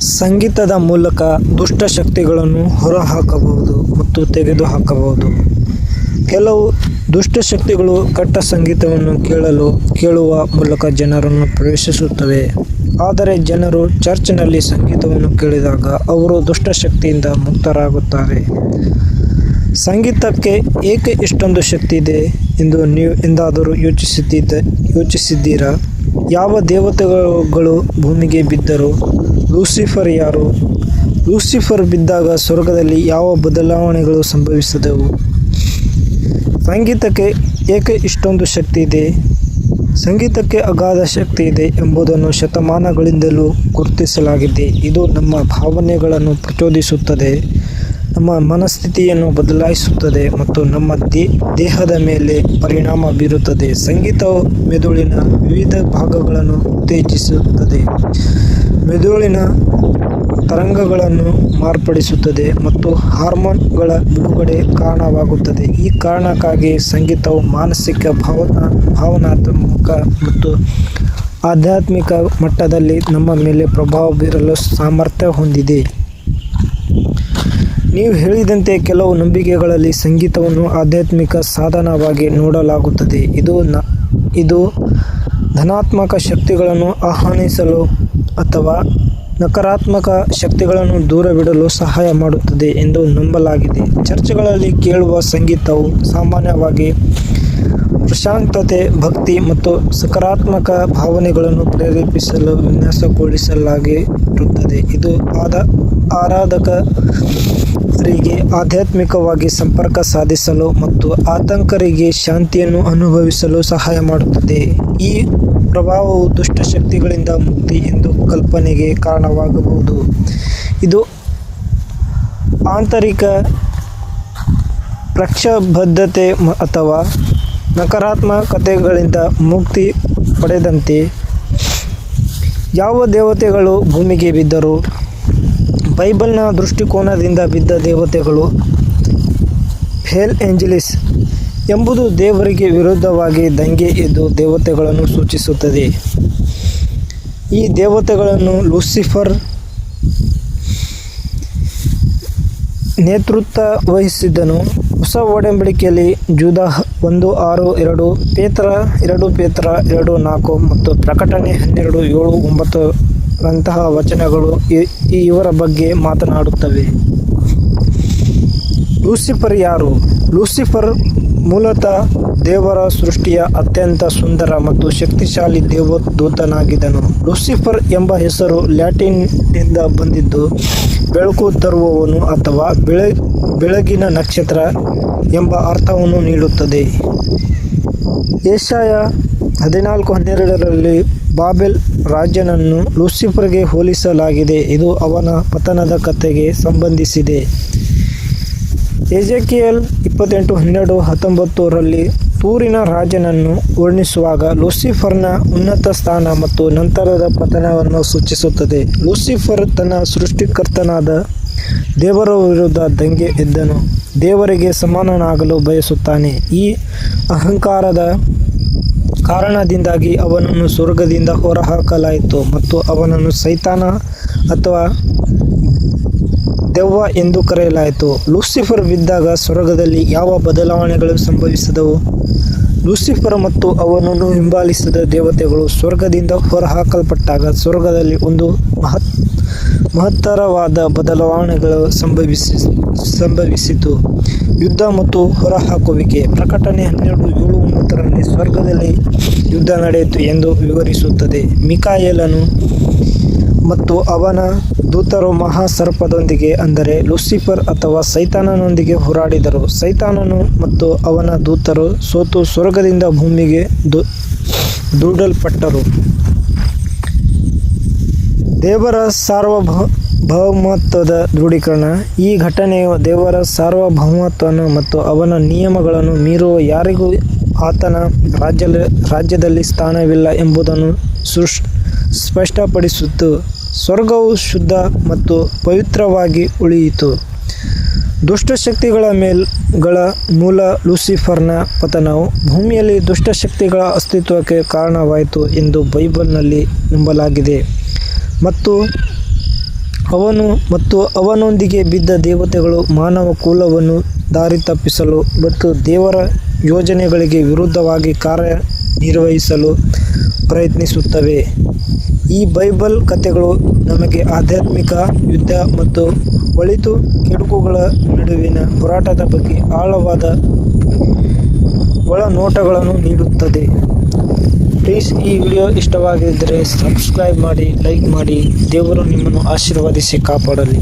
ಸಂಗೀತದ ಮೂಲಕ ದುಷ್ಟ ಶಕ್ತಿಗಳನ್ನು ಹೊರಹಾಕಬಹುದು ಮತ್ತು ತೆಗೆದುಹಾಕಬಹುದು. ಕೆಲವು ದುಷ್ಟಶಕ್ತಿಗಳು ಕಟ್ಟ ಸಂಗೀತವನ್ನು ಕೇಳಲು, ಕೇಳುವ ಮೂಲಕ ಜನರನ್ನು ಪ್ರವೇಶಿಸುತ್ತವೆ. ಆದರೆ ಜನರು ಚರ್ಚ್ನಲ್ಲಿ ಸಂಗೀತವನ್ನು ಕೇಳಿದಾಗ ಅವರು ದುಷ್ಟಶಕ್ತಿಯಿಂದ ಮುಕ್ತರಾಗುತ್ತಾರೆ. ಸಂಗೀತಕ್ಕೆ ಏಕೆ ಇಷ್ಟೊಂದು ಶಕ್ತಿ ಇದೆ ಎಂದು ನೀವು ಎಂದಾದರೂ ಯೋಚಿಸಿದ್ದ, ಯೋಚಿಸಿದ್ದೀರಾ? ಯಾವ ದೇವತೆಗಳು ಭೂಮಿಗೆ ಬಿದ್ದರು ಲೂಸಿಫರ್ ಯಾರು? ಲೂಸಿಫರ್ ಬಿದ್ದಾಗ ಸ್ವರ್ಗದಲ್ಲಿ ಯಾವ ಬದಲಾವಣೆಗಳು ಸಂಭವಿಸಿದವು? ಸಂಗೀತಕ್ಕೆ ಏಕೆ ಇಷ್ಟೊಂದು ಶಕ್ತಿ ಇದೆ? ಸಂಗೀತಕ್ಕೆ ಅಗಾಧ ಶಕ್ತಿ ಇದೆ ಎಂಬುದನ್ನು ಶತಮಾನಗಳಿಂದಲೂ ಗುರುತಿಸಲಾಗಿದೆ. ಇದು ನಮ್ಮ ಭಾವನೆಗಳನ್ನು ಪ್ರಚೋದಿಸುತ್ತದೆ. ನಮ್ಮ ಮನಸ್ಥಿತಿಯನ್ನು ಬದಲಾಯಿಸುತ್ತದೆ ಮತ್ತು ನಮ್ಮ ದೇಹದ ಮೇಲೆ ಪರಿಣಾಮ ಬೀರುತ್ತದೆ. ಸಂಗೀತವು ಮೆದುಳಿನ ವಿವಿಧ ಭಾಗಗಳನ್ನು ಉತ್ತೇಜಿಸುತ್ತದೆ. ಮೆದುಳಿನ ತರಂಗಗಳನ್ನು ಮಾರ್ಪಡಿಸುತ್ತದೆ ಮತ್ತು ಹಾರ್ಮೋನ್ಗಳ ಬಿಡುಗಡೆ ಕಾರಣವಾಗುತ್ತದೆ. ಈ ಕಾರಣಕ್ಕಾಗಿ ಸಂಗೀತವು ಮಾನಸಿಕ ಭಾವನಾ, ಭಾವನಾತ್ಮಕ ಮತ್ತು ಆಧ್ಯಾತ್ಮಿಕ ಮಟ್ಟದಲ್ಲಿ ನಮ್ಮ ಮೇಲೆ ಪ್ರಭಾವ ಬೀರಲು ಸಾಮರ್ಥ್ಯ ಹೊಂದಿದೆ. ನೀವು ಹೇಳಿದಂತೆ ಕೆಲವು ನಂಬಿಕೆಗಳಲ್ಲಿ ಸಂಗೀತವನ್ನು ಆಧ್ಯಾತ್ಮಿಕ ಸಾಧನವಾಗಿ ನೋಡಲಾಗುತ್ತದೆ. ಇದು ನ, ಇದು ಧನಾತ್ಮಕ ಶಕ್ತಿಗಳನ್ನು ಆಹ್ವಾನಿಸಲು ಅಥವಾ ನಕಾರಾತ್ಮಕ ಶಕ್ತಿಗಳನ್ನು ದೂರವಿಡಲು ಸಹಾಯ ಮಾಡುತ್ತದೆ ಎಂದು ನಂಬಲಾಗಿದೆ. ಚರ್ಚ್ಗಳಲ್ಲಿ ಕೇಳುವ ಸಂಗೀತವು ಸಾಮಾನ್ಯವಾಗಿ ಪ್ರಶಾಂತತೆ, ಭಕ್ತಿ ಮತ್ತು ಸಕಾರಾತ್ಮಕ ಭಾವನೆಗಳನ್ನು ಪ್ರೇರೇಪಿಸಲು ವಿನ್ಯಾಸಗೊಳಿಸಲಾಗಿರುತ್ತದೆ. ಇದು ಆದ ಆರಾಧಕರಿಗೆ ಆಧ್ಯಾತ್ಮಿಕವಾಗಿ ಸಂಪರ್ಕ ಸಾಧಿಸಲು ಮತ್ತು ಆತಂಕರಿಗೆ ಶಾಂತಿಯನ್ನು ಅನುಭವಿಸಲು ಸಹಾಯ ಮಾಡುತ್ತದೆ. ಈ ಪ್ರಭಾವವು ದುಷ್ಟಶಕ್ತಿಗಳಿಂದ ಮುಕ್ತಿ ಎಂದು ಕಲ್ಪನೆಗೆ ಕಾರಣವಾಗಬಹುದು. ಇದು ಆಂತರಿಕ ಪ್ರಕ್ಷಬದ್ಧತೆ ಅಥವಾ ನಕಾರಾತ್ಮಕತೆಗಳಿಂದ ಮುಕ್ತಿ ಪಡೆದಂತೆ ಯಾವ ದೇವತೆಗಳು ಭೂಮಿಗೆ ಬಿದ್ದರು? ಬೈಬಲ್ನ ದೃಷ್ಟಿಕೋನದಿಂದ ಬಿದ್ದ ದೇವತೆಗಳು ಫೇಲ್ ಏಂಜಲಿಸ್ ಎಂಬುದು ದೇವರಿಗೆ ವಿರುದ್ಧವಾಗಿ ದಂಗೆ ಎದ್ದು ದೇವತೆಗಳನ್ನು ಸೂಚಿಸುತ್ತದೆ. ಈ ದೇವತೆಗಳನ್ನು ಲೂಸಿಫರ್ ನೇತೃತ್ವ ವಹಿಸಿದ್ದನು. ಹೊಸ ಒಡಂಬಡಿಕೆಯಲ್ಲಿ ಜೂದ ಒಂದು, ಆರು, ಎರಡು, ಪೇತ್ರ ಎರಡು ಪೇತ್ರ, ಎರಡು, ನಾಲ್ಕು ಮತ್ತು ಪ್ರಕಟಣೆ ಹನ್ನೆರಡು, ಏಳು, ಒಂಬತ್ತು ರಂತಹ ವಚನಗಳು ಇವರ ಬಗ್ಗೆ ಮಾತನಾಡುತ್ತವೆ. ಲೂಸಿಫರ್ ಯಾರು? ಲೂಸಿಫರ್ ಮೂಲತಃ ದೇವರ ಸೃಷ್ಟಿಯ ಅತ್ಯಂತ ಸುಂದರ ಮತ್ತು ಶಕ್ತಿಶಾಲಿ ದೇವದೂತನಾಗಿದ್ದನು. ಲೂಸಿಫರ್ ಎಂಬ ಹೆಸರು ಲ್ಯಾಟಿನ್ನಿಂದ ಬಂದಿದ್ದು, ಬೆಳಕು ತರುವವನು ಅಥವಾ ಬೆಳ, ಬೆಳಗಿನ ನಕ್ಷತ್ರ ಎಂಬ ಅರ್ಥವನ್ನು ನೀಡುತ್ತದೆ. ಏಷಾಯ ಹದಿನಾಲ್ಕು ಹನ್ನೆರಡರಲ್ಲಿ ಬಾಬೆಲ್ ರಾಜನನ್ನು ಲೂಸಿಫರ್ಗೆ ಹೋಲಿಸಲಾಗಿದೆ. ಇದು ಅವನ ಪತನದ ಕಥೆಗೆ ಸಂಬಂಧಿಸಿದೆ. ಎಜೆಕಿಯಲ್ ಇಪ್ಪತ್ತೆಂಟು, ಹನ್ನೆರಡು ಹತ್ತೊಂಬತ್ತರಲ್ಲಿ ತೂರಿನ ರಾಜನನ್ನು ವರ್ಣಿಸುವಾಗ ಲೂಸಿಫರ್ನ ಉನ್ನತ ಸ್ಥಾನ ಮತ್ತು ನಂತರದ ಪತನವನ್ನು ಸೂಚಿಸುತ್ತದೆ. ಲೂಸಿಫರ್ ತನ್ನ ಸೃಷ್ಟಿಕರ್ತನಾದ ದೇವರ ವಿರುದ್ಧ ದಂಗೆ ಎದ್ದನು. ದೇವರಿಗೆ ಸಮಾನನಾಗಲು ಬಯಸುತ್ತಾನೆ. ಈ ಅಹಂಕಾರದ ಕಾರಣದಿಂದಾಗಿ ಅವನನ್ನು ಸ್ವರ್ಗದಿಂದ ಹೊರಹಾಕಲಾಯಿತು ಮತ್ತು ಅವನನ್ನು ಸೈತಾನ ಅಥವಾ ದೆವ್ವ ಎಂದು ಕರೆಯಲಾಯಿತು. ಲೂಸಿಫರ್ ಬಿದ್ದಾಗ ಸ್ವರ್ಗದಲ್ಲಿ ಯಾವ ಬದಲಾವಣೆಗಳು ಸಂಭವಿಸಿದವು? ಲೂಸಿಫರ್ ಮತ್ತು ಅವನನ್ನು ಹಿಂಬಾಲಿಸಿದ ದೇವತೆಗಳು ಸ್ವರ್ಗದಿಂದ ಹೊರಹಾಕಲ್ಪಟ್ಟಾಗ ಸ್ವರ್ಗದಲ್ಲಿ ಒಂದು ಮಹತ್, ಮಹತ್ತರವಾದ ಬದಲಾವಣೆಗಳು ಸಂಭವಿಸಿ, ಸಂಭವಿಸಿತು. ಯುದ್ಧ ಮತ್ತು ಹೊರಹಾಕುವಿಕೆ. ಪ್ರಕಟಣೆ ಹನ್ನೆರಡು ಏಳು ಒಂಬತ್ತರಲ್ಲಿ ಸ್ವರ್ಗದಲ್ಲಿ ಯುದ್ಧ ನಡೆಯಿತು ಎಂದು ವಿವರಿಸುತ್ತದೆ. ಮಿಕಾಯೇಲನು ಮತ್ತು ಅವನ ದೂತರು ಮಹಾಸರ್ಪದೊಂದಿಗೆ, ಅಂದರೆ ಲೂಸಿಫರ್ ಅಥವಾ ಸೈತಾನನೊಂದಿಗೆ ಹೋರಾಡಿದರು. ಸೈತಾನನು ಮತ್ತು ಅವನ ದೂತರು ಸೋತು ಸ್ವರ್ಗದಿಂದ ಭೂಮಿಗೆ ದೂಡಲ್ಪಟ್ಟರು. ದೇವರ ಸಾರ್ವಭೌಮತ್ವದ ದೃಢೀಕರಣ. ಈ ಘಟನೆಯು ದೇವರ ಸಾರ್ವಭೌಮತ್ವವನ್ನು ಮತ್ತು ಅವನ ನಿಯಮಗಳನ್ನು ಮೀರುವ ಯಾರಿಗೂ ಆತನ ರಾಜ್ಯ ರಾಜ್ಯದಲ್ಲಿ ಸ್ಥಾನವಿಲ್ಲ ಎಂಬುದನ್ನು ಸೃಷ್ ಸ್ಪಷ್ಟಪಡಿಸಿತು. ಸ್ವರ್ಗವು ಶುದ್ಧ ಮತ್ತು ಪವಿತ್ರವಾಗಿ ಉಳಿಯಿತು. ದುಷ್ಟಶಕ್ತಿಗಳ ಮೇಲ್ಗಳ ಮೂಲ ಲೂಸಿಫರ್ನ ಪತನವು ಭೂಮಿಯಲ್ಲಿ ದುಷ್ಟಶಕ್ತಿಗಳ ಅಸ್ತಿತ್ವಕ್ಕೆ ಕಾರಣವಾಯಿತು ಎಂದು ಬೈಬಲ್ನಲ್ಲಿ ನಂಬಲಾಗಿದೆ. ಮತ್ತು ಅವನು ಮತ್ತು ಅವನೊಂದಿಗೆ ಬಿದ್ದ ದೇವತೆಗಳು ಮಾನವ ಕುಲವನ್ನು ದಾರಿ ತಪ್ಪಿಸಲು ಮತ್ತು ದೇವರ ಯೋಜನೆಗಳಿಗೆ ವಿರುದ್ಧವಾಗಿ ಕಾರ್ಯನಿರ್ವಹಿಸಲು ಪ್ರಯತ್ನಿಸುತ್ತವೆ. ಈ ಬೈಬಲ್ ಕಥೆಗಳು ನಮಗೆ ಆಧ್ಯಾತ್ಮಿಕ ಯುದ್ಧ ಮತ್ತು ಒಳಿತು ಕೆಡುಕುಗಳ ನಡುವಿನ ಹೋರಾಟದ ಬಗ್ಗೆ ಆಳವಾದ ಒಳನೋಟಗಳನ್ನು ನೀಡುತ್ತದೆ. ಪ್ಲೀಸ್ ಈ ವಿಡಿಯೋ ಇಷ್ಟವಾಗಿದ್ದರೆ ಸಬ್ಸ್ಕ್ರೈಬ್ ಮಾಡಿ, ಲೈಕ್ ಮಾಡಿ. ದೇವರು ನಿಮ್ಮನ್ನು ಆಶೀರ್ವದಿಸಿ ಕಾಪಾಡಲಿ.